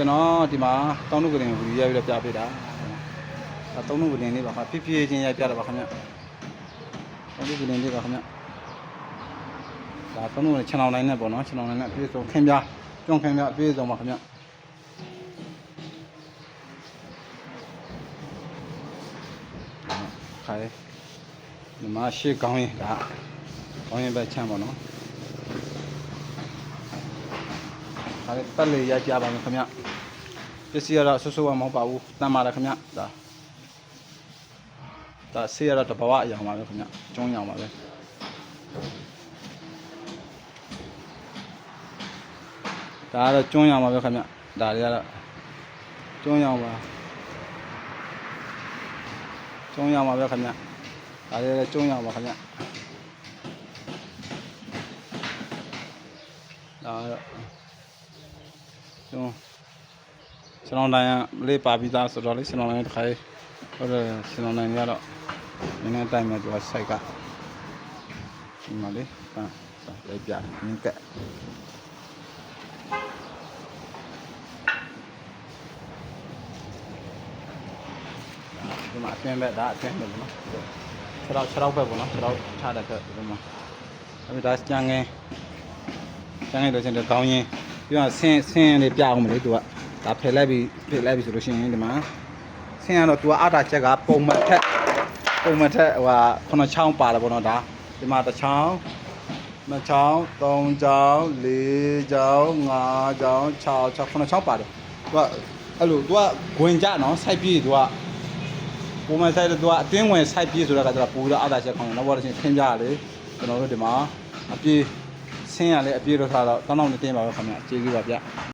ကျွန်တော်ဒီမှာတောင်းနုကရင်ကိုရိုက်ပြီးတော့ပြပေးတာဒါတောင်းနုကရင်လေးပါခင်ဗျဖြည်းဖြည်းချင်းရိုက်ပြတာပါခင်ဗျတောင်းနုကရင်လေးပါခင်ဗျဒါတောင်းနုကရင်ခြံအောင်နိုင်နဲ့ပေါ့နော်ခြံအောင်နိုင်နဲ့အပြည့်စုံခင်ဗျာကျွန်းခင်ဗျာအပြည့်စုံပါခင်ဗျခိုင်ဒီမှာရှေ့ကောင်းရင်ဒါကောင်းရင်ပဲချမ်းပေါ့နော် ဒါလည်းတက်လေရိုက်ကြပါမယ်ခင်ဗျပစ္စည်းကတော့ဆွဆွကမဟုတ်ပါဘူးတန်ပါတယ်ခင်ဗျဒါဒါဆေးရတော့တဘဝအရောင်ပါပဲခင်ဗျကျုံးရောင်ပါပဲဒါကတော့ကျုံးရောင်ပါပဲခင်ဗျဒါတွေကတော့ကျုံးရောင်ပါကျုံးရောင်ပါပဲခင်ဗျဒါတွေလည်းကျုံးရောင်ပါခင်ဗျဒါကတော့ ကျွန်တော်ကျွန်တော်တိုင်းကလေးပါပြီးသားဆိုတော့လေကျွန်တော်တိုင်းတစ်ခါလေးဟုတ်တယ်ကျွန်တော်တိုင်းကတော့နည်းနည်းတိုင်းမဲ့သူကစိုက်ကဒီမှာလေပန်းစာလေးပြမြင်းကက်ဒီမှာအပြင်းပဲဒါအပြင်းပဲနော်ခြေတော့ခြေတော့ပဲပေါ့နော်ခြေတော့ထားတဲ့ကဒီမှာအဲ့ဒါကျန်ငယ်ကျန်ရလို့ချင်းတော့ကောင်းရင် ပြီးတော့ဆင်းဆင်းလေးပြအောင်မလို့သူကဒါဖယ်လိုက်ပြီးဖယ်လိုက်ပြီးဆိုလို့ရှိရင်ဒီမှာဆင်းရတော့သူကအာတာချက်ကပုံမှန်ထက်ပုံမှန်ထက်ဟိုဟာခုနှစ်ချောင်းပါတယ်ပေါ့နော်ဒါဒီမှာတစ်ချောင်းနှစ်ချောင်းသုံးချောင်းလေးချောင်းငါးချောင်းခြောက်ချောင်းခုနှစ်ချောင်းပါတယ်သူကအဲ့လိုသူကဂွင်ကြနော်စိုက်ပြီးသူကပုံမှန်စိုက်တော့သူကအတင်းဝင်စိုက်ပြီးဆိုတော့ကသူကပူတော့အာတာချက်ခေါင်းတော့ဘောလို့ချင်းခင်းကြရလေကျွန်တော်တို့ဒီမှာအပြေး ဆင်းရလဲအပြေတော့ထားတော့တောင်းတောင်းနေတင်းပါပဲခင်ဗျကျေးဇူးပါဗျ